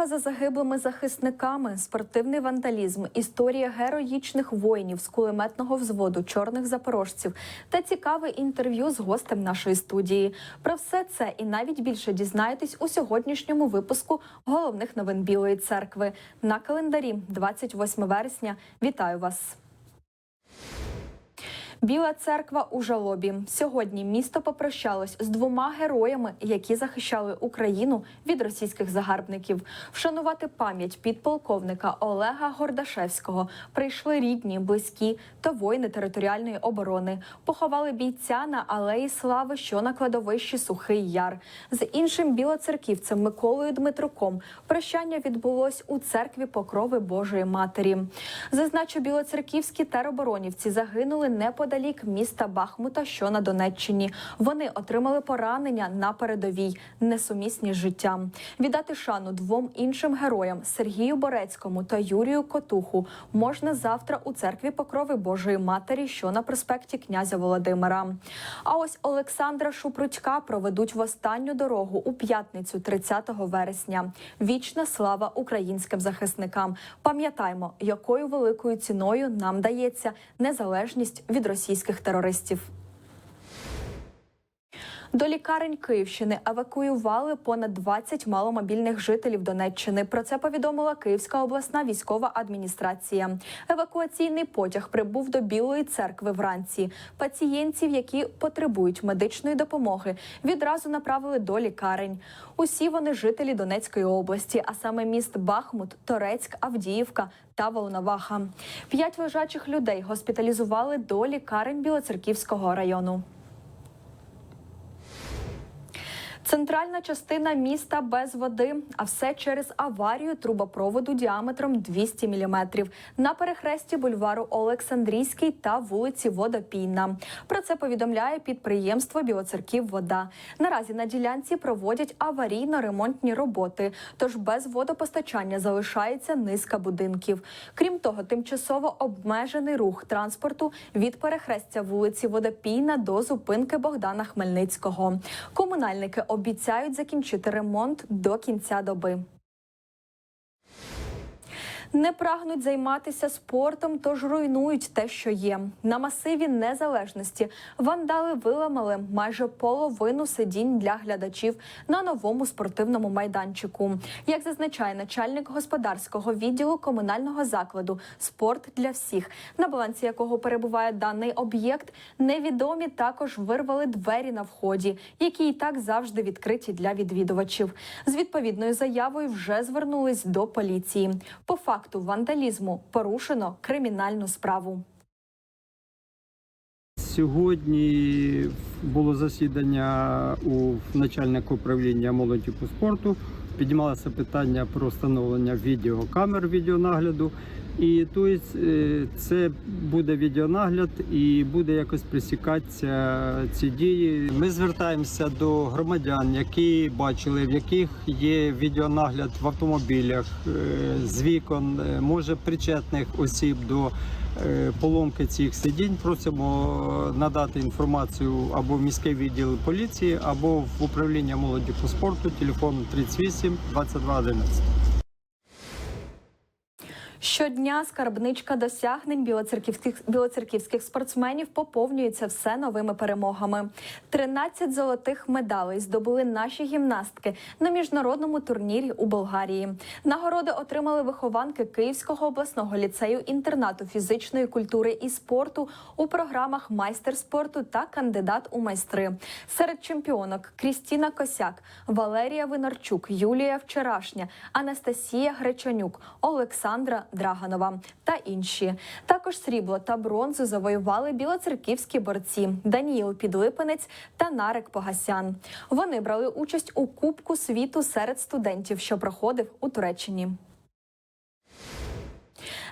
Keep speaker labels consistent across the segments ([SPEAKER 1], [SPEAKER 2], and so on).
[SPEAKER 1] Тривога за загиблими захисниками, спортивний вандалізм, історія героїчних воїнів з кулеметного взводу чорних запорожців та цікаве інтерв'ю з гостем нашої студії. Про все це і навіть більше дізнаєтесь у сьогоднішньому випуску головних новин Білої церкви на календарі 28 вересня. Вітаю вас! Біла церква у жалобі. Сьогодні місто попрощалось з двома героями, які захищали Україну від російських загарбників. Вшанувати пам'ять підполковника Олега Гордашевського прийшли рідні, близькі та воїни територіальної оборони. Поховали бійця на алеї Слави, що на кладовищі Сухий Яр. З іншим білоцерківцем Миколою Дмитруком прощання відбулось у церкві Покрови Божої Матері. Зазначу, білоцерківські тероборонівці загинули неподалік міста Бахмута, що на Донеччині. Вони отримали поранення на передовій, несумісні з життям. Віддати шану двом іншим героям Сергію Борецькому та Юрію Котуху можна завтра у церкві Покрови Божої Матері, що на проспекті князя Володимира. А ось Олександра Шупрутька проведуть в останню дорогу у п'ятницю, 30 вересня. Вічна слава українським захисникам. Пам'ятаймо, якою великою ціною нам дається незалежність від російських терористів. До лікарень Київщини евакуювали понад 20 маломобільних жителів Донеччини. Про це повідомила Київська обласна військова адміністрація. Евакуаційний потяг прибув до Білої церкви вранці. Пацієнтів, які потребують медичної допомоги, відразу направили до лікарень. Усі вони жителі Донецької області, а саме міст Бахмут, Торецьк, Авдіївка та Волноваха. П'ять лежачих людей госпіталізували до лікарень Білоцерківського району. Центральна частина міста без води, а все через аварію трубопроводу діаметром 200 мм на перехресті бульвару Олександрійський та вулиці Водопійна. Про це повідомляє підприємство Білоцерків Вода. Наразі на ділянці проводять аварійно-ремонтні роботи, тож без водопостачання залишається низка будинків. Крім того, тимчасово обмежений рух транспорту від перехрестя вулиці Водопійна до зупинки Богдана Хмельницького. Комунальники обіцяють закінчити ремонт до кінця доби. Не прагнуть займатися спортом, тож руйнують те, що є. На масиві незалежності вандали виламали майже половину сидінь для глядачів на новому спортивному майданчику. Як зазначає начальник господарського відділу комунального закладу Спорт для всіх, на балансі якого перебуває даний об'єкт, невідомі також вирвали двері на вході, які і так завжди відкриті для відвідувачів. З відповідною заявою вже звернулись до поліції. По факту вандалізму порушено кримінальну справу.
[SPEAKER 2] Сьогодні було засідання у начальника управління молоді по спорту. Піднімалося питання про встановлення відеокамер відеонагляду. І тобто, е, це буде відеонагляд і буде якось присікатися ці дії. Ми звертаємося до громадян, які бачили, в яких є відеонагляд в автомобілях е, з вікон, е, може причетних осіб до поломки цих сидінь. Просимо надати інформацію або в міський відділ поліції, або в управління молоді по спорту, телефон 38 22 11.
[SPEAKER 1] Щодня скарбничка досягнень білоцерківських білоцерківських спортсменів поповнюється все новими перемогами. 13 золотих медалей здобули наші гімнастки на міжнародному турнірі у Болгарії. Нагороди отримали вихованки Київського обласного ліцею інтернату фізичної культури і спорту у програмах майстер спорту та кандидат у майстри. Серед чемпіонок Крістіна Косяк, Валерія Винарчук, Юлія Вчорашня, Анастасія Гречанюк, Олександра Драганова та інші. Також срібло та бронзу завоювали білоцерківські борці Даніїл Підлипенець та Нарек Погасян. Вони брали участь у Кубку світу серед студентів, що проходив у Туреччині.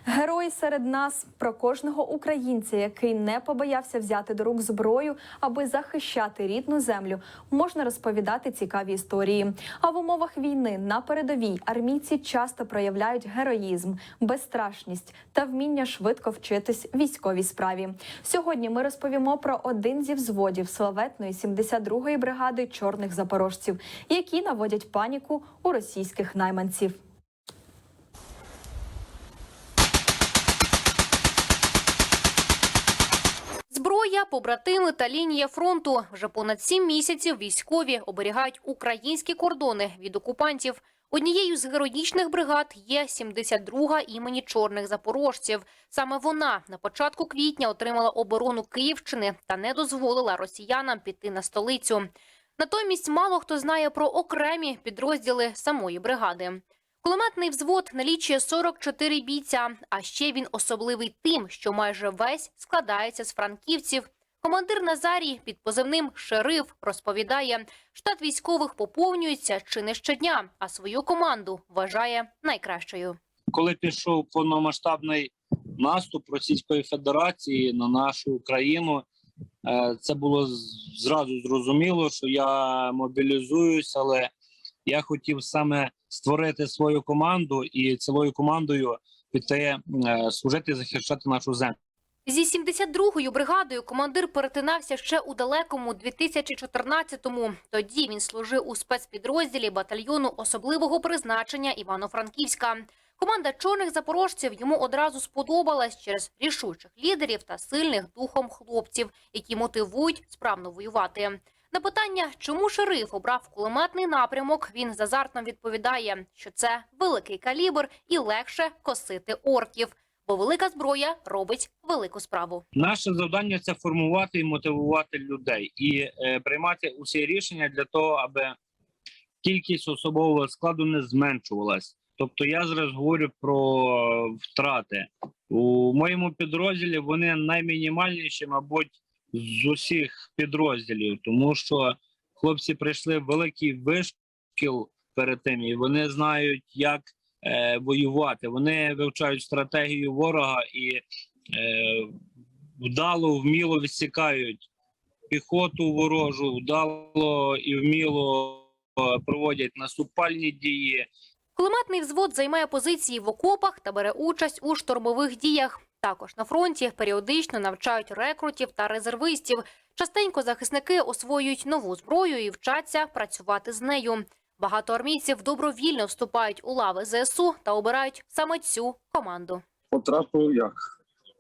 [SPEAKER 1] Герої серед нас про кожного українця, який не побоявся взяти до рук зброю, аби захищати рідну землю, можна розповідати цікаві історії. А в умовах війни на передовій армійці часто проявляють героїзм, безстрашність та вміння швидко вчитись військовій справі. Сьогодні ми розповімо про один зі взводів славетної 72-ї бригади чорних запорожців, які наводять паніку у російських найманців.
[SPEAKER 3] Побратими та лінія фронту. Вже понад сім місяців військові оберігають українські кордони від окупантів. Однією з героїчних бригад є 72-га імені чорних запорожців. Саме вона на початку квітня отримала оборону Київщини та не дозволила росіянам піти на столицю. Натомість мало хто знає про окремі підрозділи самої бригади. Кулеметний взвод налічує 44 бійця, а ще він особливий тим, що майже весь складається з франківців. Командир Назарій під позивним «Шериф» розповідає, штат військових поповнюється чи не щодня, а свою команду вважає найкращою.
[SPEAKER 4] коли пішов повномасштабний наступ Російської Федерації на нашу країну, е, це було зразу зрозуміло, що я мобілізуюсь, але я хотів саме створити свою команду і цілою командою піти е, служити захищати нашу землю.
[SPEAKER 3] Зі 72-ю бригадою командир перетинався ще у далекому 2014-му. Тоді він служив у спецпідрозділі батальйону особливого призначення Івано-Франківська. Команда чорних запорожців йому одразу сподобалась через рішучих лідерів та сильних духом хлопців, які мотивують справно воювати. На питання, чому шериф обрав кулеметний напрямок, він з азартом відповідає, що це великий калібр і легше косити орків, бо велика зброя робить велику справу.
[SPEAKER 4] Наше завдання це формувати і мотивувати людей і е, приймати усі рішення для того, аби кількість особового складу не зменшувалась. Тобто я зараз говорю про втрати у моєму підрозділі. Вони наймінімальніші, мабуть, з усіх підрозділів, тому що хлопці прийшли в великий вишкіл перед тим, і вони знають, як е, воювати. Вони вивчають стратегію ворога і е, вдало, вміло відсікають піхоту ворожу, вдало і вміло е, проводять наступальні дії.
[SPEAKER 3] Кулеметний взвод займає позиції в окопах та бере участь у штурмових діях. Також на фронті періодично навчають рекрутів та резервистів. Частенько захисники освоюють нову зброю і вчаться працювати з нею. Багато армійців добровільно вступають у лави ЗСУ та обирають саме цю команду.
[SPEAKER 5] потрапив як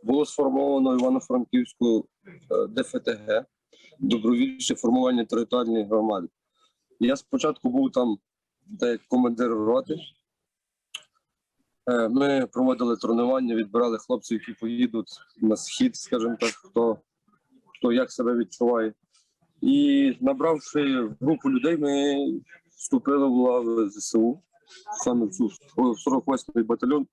[SPEAKER 5] було сформовано Івано-Франківську е, ДФТГ, добровільче формування територіальної громади. Я спочатку був там де командир роти. Е, Ми проводили тренування, відбирали хлопців, які поїдуть на схід, скажімо так, хто, хто як себе відчуває. І набравши групу людей, ми вступили в лави ЗСУ, саме в 48-й батальйон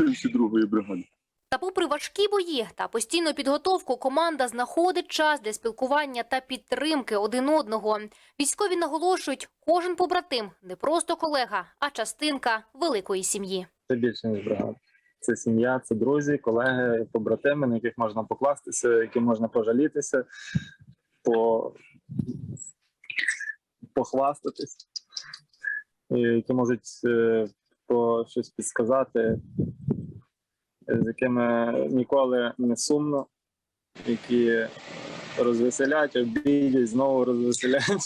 [SPEAKER 5] 72-ї бригади.
[SPEAKER 3] Та попри важкі бої та постійну підготовку, команда знаходить час для спілкування та підтримки один одного. Військові наголошують, кожен побратим не просто колега, а частинка великої сім'ї.
[SPEAKER 6] Це більше ніж бригада. Це сім'я, це друзі, колеги, побратими, на яких можна покластися, яким можна пожалітися, по... похвастатись, які можуть е, по щось підсказати, з якими ніколи не сумно, які розвеселять, обідять, знову розвеселять.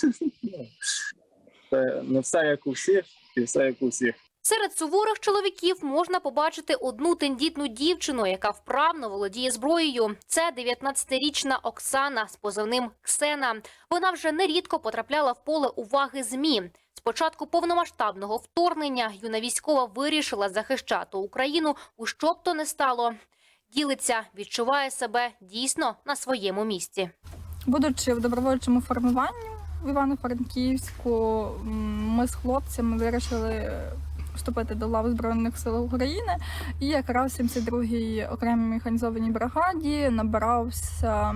[SPEAKER 6] Це не все як у всіх, і все як у всіх.
[SPEAKER 3] Серед суворих чоловіків можна побачити одну тендітну дівчину, яка вправно володіє зброєю. Це 19-річна Оксана з позивним Ксена. Вона вже нерідко потрапляла в поле уваги змі. З початку повномасштабного вторгнення юна військова вирішила захищати Україну у що б то не стало. Ділиться, відчуває себе дійсно на своєму місці.
[SPEAKER 7] Будучи в добровольчому формуванні в Івано-Франківську, ми з хлопцями вирішили вступити до лав Збройних сил України. І якраз в 72-й окремій механізованій бригаді набирався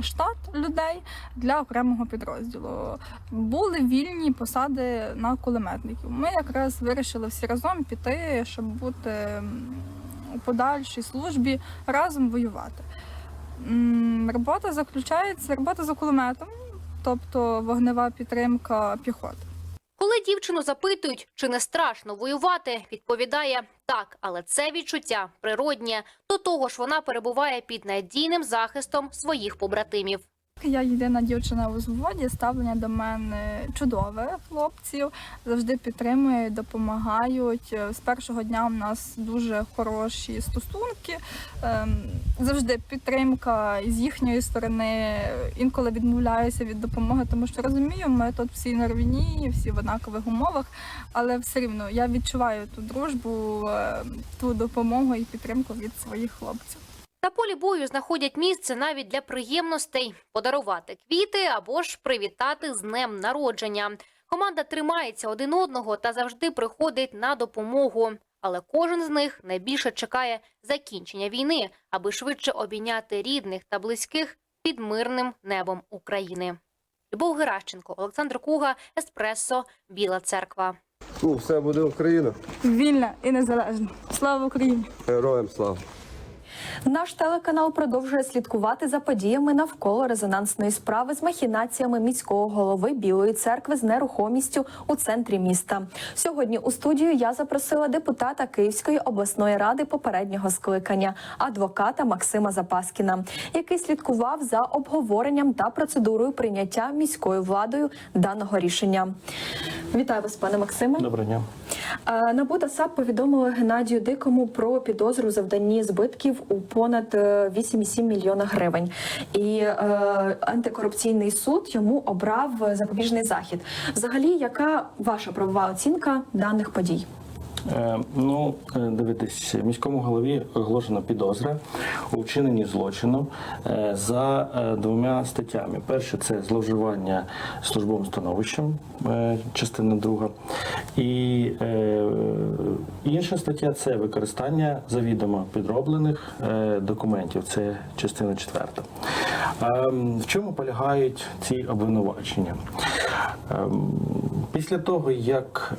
[SPEAKER 7] штат людей для окремого підрозділу. Були вільні посади на кулеметників. Ми якраз вирішили всі разом піти, щоб бути у подальшій службі разом воювати. Робота заключається робота за кулеметом, тобто вогнева підтримка піхоти.
[SPEAKER 3] Коли дівчину запитують, чи не страшно воювати, відповідає так, але це відчуття природнє. До того ж, вона перебуває під надійним захистом своїх побратимів.
[SPEAKER 7] Я єдина дівчина у зводі, ставлення до мене чудове хлопців, завжди підтримують, допомагають. З першого дня у нас дуже хороші стосунки, ем, завжди підтримка з їхньої сторони. Інколи відмовляюся від допомоги, тому що розумію, ми тут всі на рівні, всі в однакових умовах, але все рівно я відчуваю ту дружбу, е, ту допомогу і підтримку від своїх хлопців.
[SPEAKER 3] На полі бою знаходять місце навіть для приємностей подарувати квіти або ж привітати з днем народження. Команда тримається один одного та завжди приходить на допомогу. Але кожен з них найбільше чекає закінчення війни, аби швидше обійняти рідних та близьких під мирним небом України. Любов Геращенко, Олександр Куга, Еспресо, Біла Церква.
[SPEAKER 8] Ну, все буде Україна.
[SPEAKER 7] Вільна і незалежна. Слава Україні!
[SPEAKER 8] Героям слава.
[SPEAKER 1] Наш телеканал продовжує слідкувати за подіями навколо резонансної справи з махінаціями міського голови Білої церкви з нерухомістю у центрі міста. Сьогодні у студію я запросила депутата Київської обласної ради попереднього скликання, адвоката Максима Запаскіна, який слідкував за обговоренням та процедурою прийняття міською владою даного рішення. Вітаю вас, пане Максиме.
[SPEAKER 9] Доброго дня.
[SPEAKER 1] Е, НАБУ та САП повідомили Геннадію Дикому про підозру в завданні збитків у понад е, 8,7 мільйона гривень. І е, антикорупційний суд йому обрав запобіжний захід. Взагалі, яка ваша правова оцінка даних подій?
[SPEAKER 9] Е, ну, е, дивитись, міському голові оголошена підозра у вчиненні злочину е, за двома статтями. Перше це зловживання службовим становищем, частина друга. І інша стаття це використання завідомо підроблених документів. Це частина четверта. В чому полягають ці обвинувачення? Після того, як,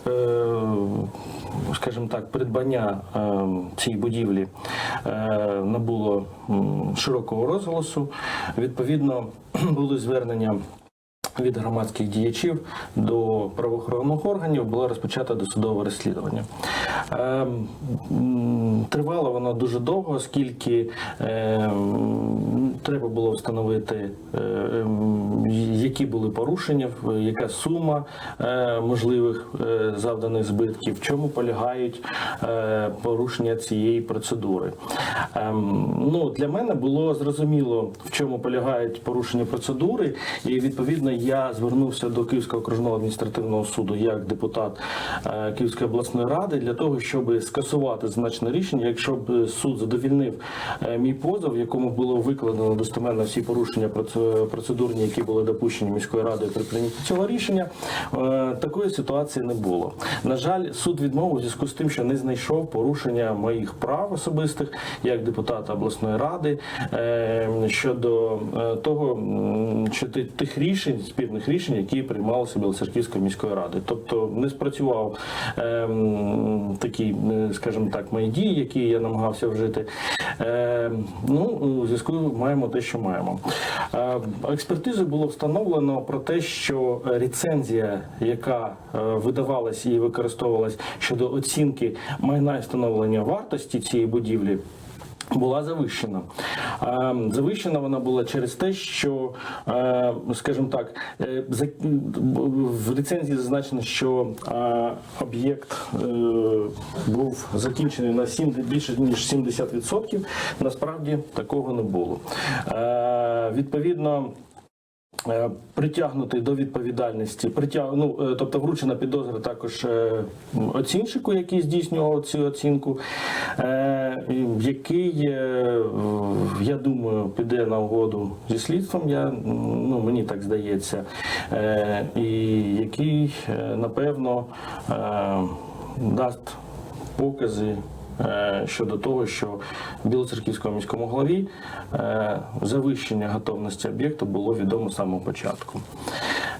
[SPEAKER 9] скажімо так, придбання ем, цієї будівлі е, набуло широкого розголосу, відповідно були звернення. Від громадських діячів до правоохоронних органів було розпочато досудове розслідування. Ем, Тривало воно дуже довго, оскільки ем, треба було встановити, ем, які були порушення, яка сума можливих е, завданих збитків, в чому полягають е, порушення цієї процедури. Ну, для мене було зрозуміло, в чому полягають порушення процедури, і відповідно я звернувся до Київського окружного адміністративного суду як депутат е, Київської обласної ради для того, щоб скасувати значне рішення, якщо б суд задовільнив е, мій позов, в якому було викладено достеменно всі порушення проце- процедурні, які були допущені міською радою при прийнятті цього рішення, е, такої ситуації не було. На жаль, суд відмовив у зв'язку з тим, що не знайшов порушення моїх прав особистих як депутата обласної ради щодо того, що ти- тих рішень, спірних рішень, які приймалися Білоцерківською міською радою. Тобто не спрацював е, м, такі, е, скажімо так, мої дії, які я намагався вжити. Е, ну, у зв'язку маємо те, що маємо. Е, експертизою було встановлено про те, що рецензія, яка е, видавалась і використовувалась щодо оцінки майна і встановлення вартості цієї будівлі. Була завищена. Завищена вона була через те, що, скажімо так, е, в ліцензії зазначено, що об'єкт е, був закінчений на 7, більше ніж 70%. Насправді такого не було. Е, Відповідно. Е, Притягнутий до відповідальності, притяг... ну, е, тобто вручена підозра також е, оцінщику, який здійснював цю оцінку, який, я думаю, піде на угоду зі слідством, я, ну, мені так здається, і який, напевно, дасть покази щодо того, що Білоцерківському міському голові е, завищення готовності об'єкту було відомо з самого початку.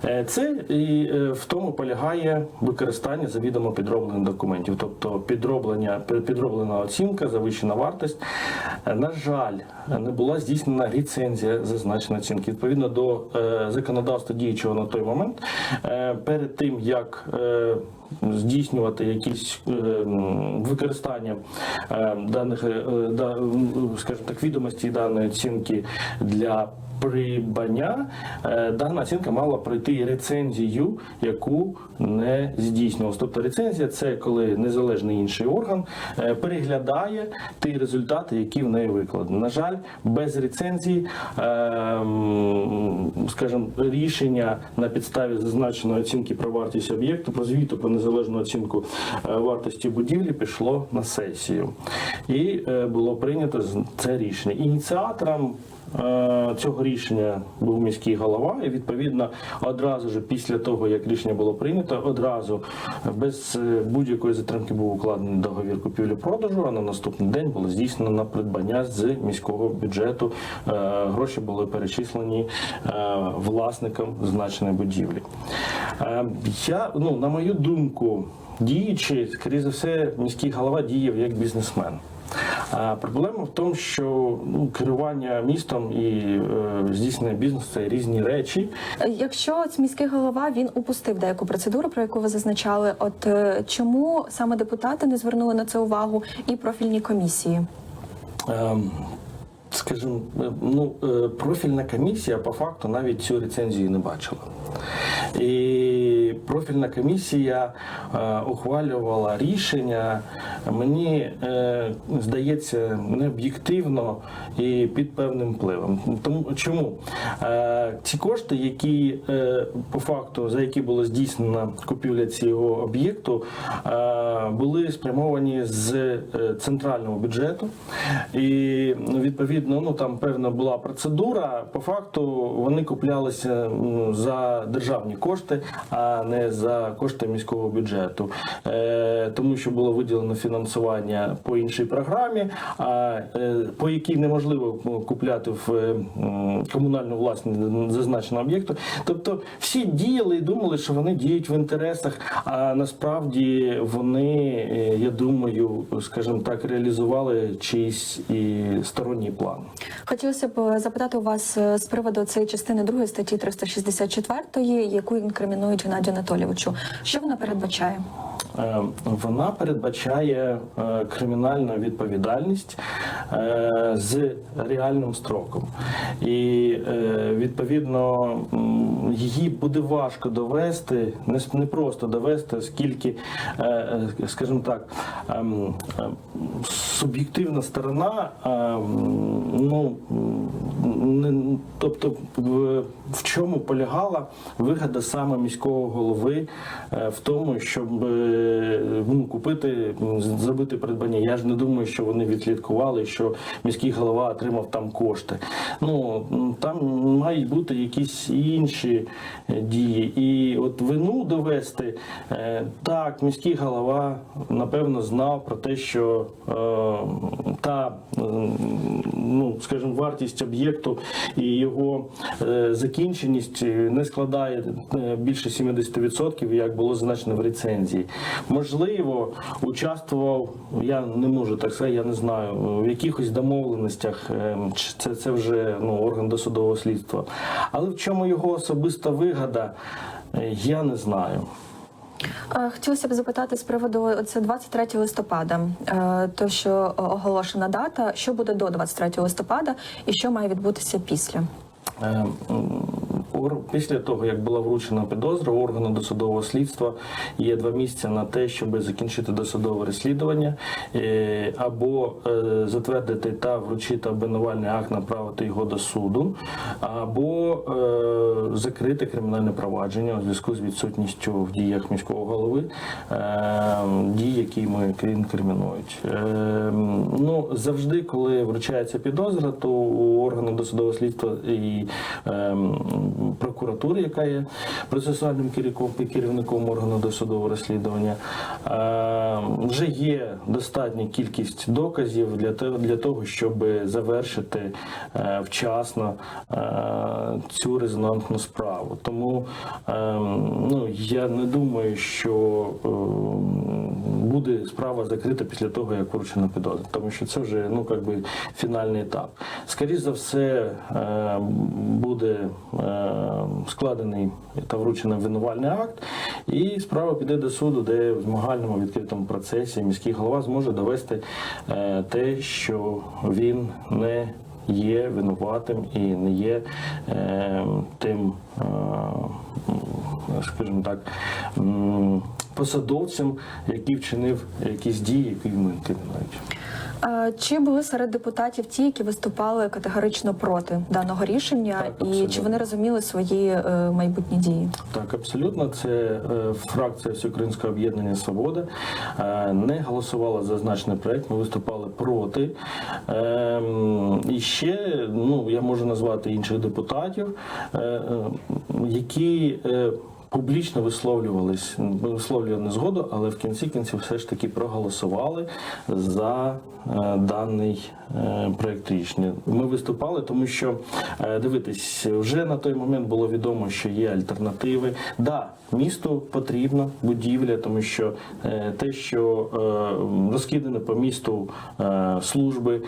[SPEAKER 9] Е, Це і е, в тому полягає використання завідомо підроблених документів, тобто підроблення, підроблена оцінка, завищена вартість. Е, На жаль, не була здійснена ліцензія зазначеної оцінки. Відповідно до законодавства діючого на той момент, перед тим як здійснювати якісь використання даних, скажімо так, відомості даної оцінки для придбання, е, дана оцінка мала пройти рецензію, яку не здійснювалася. Тобто рецензія це коли незалежний інший орган е, переглядає ті результати, які в неї викладені. На жаль, без рецензії, е, скажімо, рішення на підставі зазначеної оцінки про вартість об'єкту, про звіту про незалежну оцінку е, вартості будівлі пішло на сесію. І було прийнято це рішення. Ініціатором Цього рішення був міський голова, і відповідно одразу ж після того, як рішення було прийнято, одразу без е, будь-якої затримки був укладений договір купівлі-продажу. А на наступний день було здійснено на придбання з міського бюджету. Е, Гроші були перечислені е, власникам зазначеної будівлі. Е, Я ну на мою думку, діючи, скоріше за все, міський голова діяв як бізнесмен. А проблема в тому, що ну, керування містом і е, здійснення бізнесу це різні речі.
[SPEAKER 1] Якщо ось міський голова він упустив деяку процедуру, про яку ви зазначали, от е, чому саме депутати не звернули на це увагу і профільні комісії?
[SPEAKER 9] Ем, Скажімо, е, ну е, профільна комісія по факту навіть цю рецензію не бачила. І профільна комісія е, ухвалювала рішення, мені е, здається, необ'єктивно і під певним впливом. Тому чому е, ці кошти, які по факту за які було здійснена купівля цього об'єкту, були спрямовані з центрального бюджету, і відповідно, ну там певна була процедура. По факту вони куплялися за державні кошти, а не за кошти міського бюджету, е, тому що було виділено фінансування по іншій програмі, а е, по якій неможливо ну, купляти в е, комунальну власність зазначеного об'єкту. Тобто всі діяли і думали, що вони діють в інтересах, а насправді вони, е, я думаю, скажімо так, реалізували чийсь і сторонній план.
[SPEAKER 1] Хотілося б запитати у вас е, з приводу цієї частини 2 статті 364, яку інкримінують Геннадію Анатолійовичу. Що вона передбачає?
[SPEAKER 9] Е, Вона передбачає е, кримінальну відповідальність е, з реальним строком, і відповідно її буде важко довести, не просто довести, оскільки, скажімо так, ем, ем, суб'єктивна сторона, ем, ну не, тобто в, чому полягала вигода саме міського голови в тому, щоб ну, купити, зробити придбання. Я ж не думаю, що вони відслідкували, що міський голова отримав там кошти. Ну там мають бути якісь інші е, дії. І от вину довести е, так, міський голова напевно знав про те, що е, та ну, скажімо, вартість об'єкту і його закінченість не складає більше 70%, як було зазначено в рецензії. Можливо, участвував, я не можу так сказати, я не знаю, в якихось домовленостях, е, чи це, це вже ну, орган досудового слідства. Але в чому його особиста вигода, е, я не знаю.
[SPEAKER 1] Хотілося б запитати з приводу це 23 листопада, е, то що оголошена дата, що буде до 23 листопада і що має відбутися після.
[SPEAKER 9] Після того, як була вручена підозра органу досудового слідства, є два місяці на те, щоб закінчити досудове розслідування е, або е, затвердити та вручити обвинувальний акт, направити його до суду, або е, закрити кримінальне провадження у зв'язку з відсутністю в діях міського голови дій, які ми інкримінують. Ну завжди, коли вручається підозра, то у органу досудового слідства і ем, прокуратури, яка є процесуальним керівником, органу досудового розслідування, ем, вже є достатня кількість доказів для того, щоб завершити е, вчасно е, цю резонансну справу. Тому ну, я не думаю, що буде справа закрита після того, як вручена підозра, тому що це вже ну как би фінальний етап. Скоріше за все е, буде е, складений та вручений обвинувальний акт, і справа піде до суду, де в змагальному відкритому процесі міський голова зможе довести е, те, що він не є винуватим і не є е, тим, е, скажімо так, посадовцем, який вчинив якісь дії, які ми кримінують.
[SPEAKER 1] Чи були серед депутатів ті, які виступали категорично проти даного рішення,
[SPEAKER 9] Так,
[SPEAKER 1] і чи вони розуміли свої е, майбутні дії?
[SPEAKER 9] Так, абсолютно, це е, фракція Всеукраїнського об'єднання Свобода е, не голосувала за зазначений проект. Ми виступали проти. Ем, І ще ну я можу назвати інших депутатів, які. Публічно висловлювались, висловлювали незгоду, але в кінці кінців все ж таки проголосували за е, даний е, проект рішення. Ми виступали, тому що е, дивитись, вже на той момент було відомо, що є альтернативи. Да, місту потрібна будівля, тому що те, що розкидане по місту служби,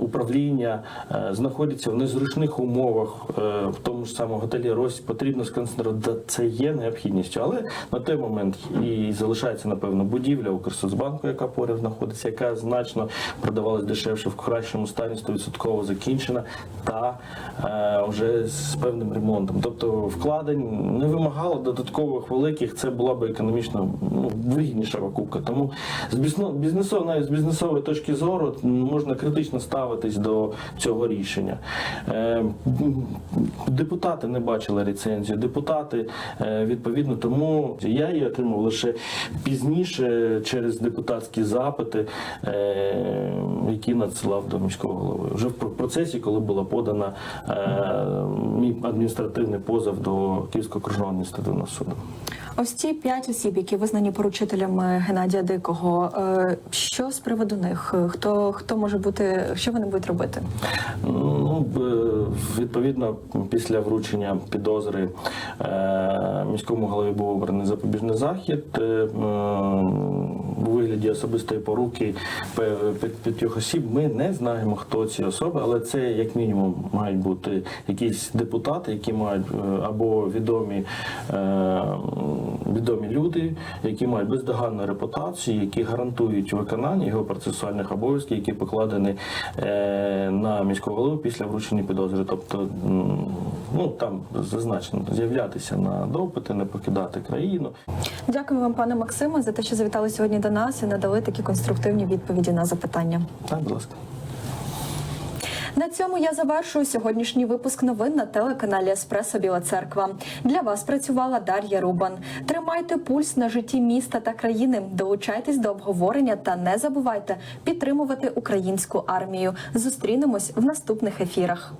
[SPEAKER 9] управління знаходяться в незручних умовах, в тому ж самому готелі Рось, потрібно сконцентрувати. Це є необхідністю, але на той момент і залишається напевно будівля Укрсоцбанку, яка поряд знаходиться, яка значно продавалась дешевше в кращому стані, 100% закінчена, та е, вже з певним ремонтом. Тобто вкладень не вимагало додаткових великих. Це була би економічно ну, вигідніша покупка. Тому з бізнесової, навіть з бізнесової точки зору можна критично ставитись до цього рішення. Е, депутати не бачили рецензію, депутати е, відповідно тому я її отримав лише пізніше через депутатські запити, е, які надсилав до міського голови. Вже в процесі, коли була подана е, мій адміністративний позов до Київського окружного адміністративного суду.
[SPEAKER 1] Ось ці п'ять осіб, які визнані поручителями Геннадія Дикого. е, Що з приводу них? Хто хто може бути, що вони будуть робити?
[SPEAKER 9] Ну, відповідно, після вручення підозри е, міському голові був обраний запобіжний захід е, у вигляді особистої поруки п'ятьох осіб. Ми не знаємо, хто ці особи, але це як мінімум мають бути якісь депутати, які мають е, або відомі, е, відомі люди, які мають бездоганну репутацію, які гарантують виконання його процесуальних обов'язків, які покладені е, на міського голову після вручення підозри. Тобто, ну там зазначено з'являтися на допити, не покидати країну.
[SPEAKER 1] Дякую вам, пане Максиме, за те, що завітали сьогодні до нас і надали такі конструктивні відповіді на запитання.
[SPEAKER 9] Так, будь ласка.
[SPEAKER 1] На цьому я завершую сьогоднішній випуск новин на телеканалі Еспресо Біла Церква. Для вас працювала Дар'я Рубан. Тримайте пульс на житті міста та країни. Долучайтесь до обговорення та не забувайте підтримувати українську армію. Зустрінемось в наступних ефірах.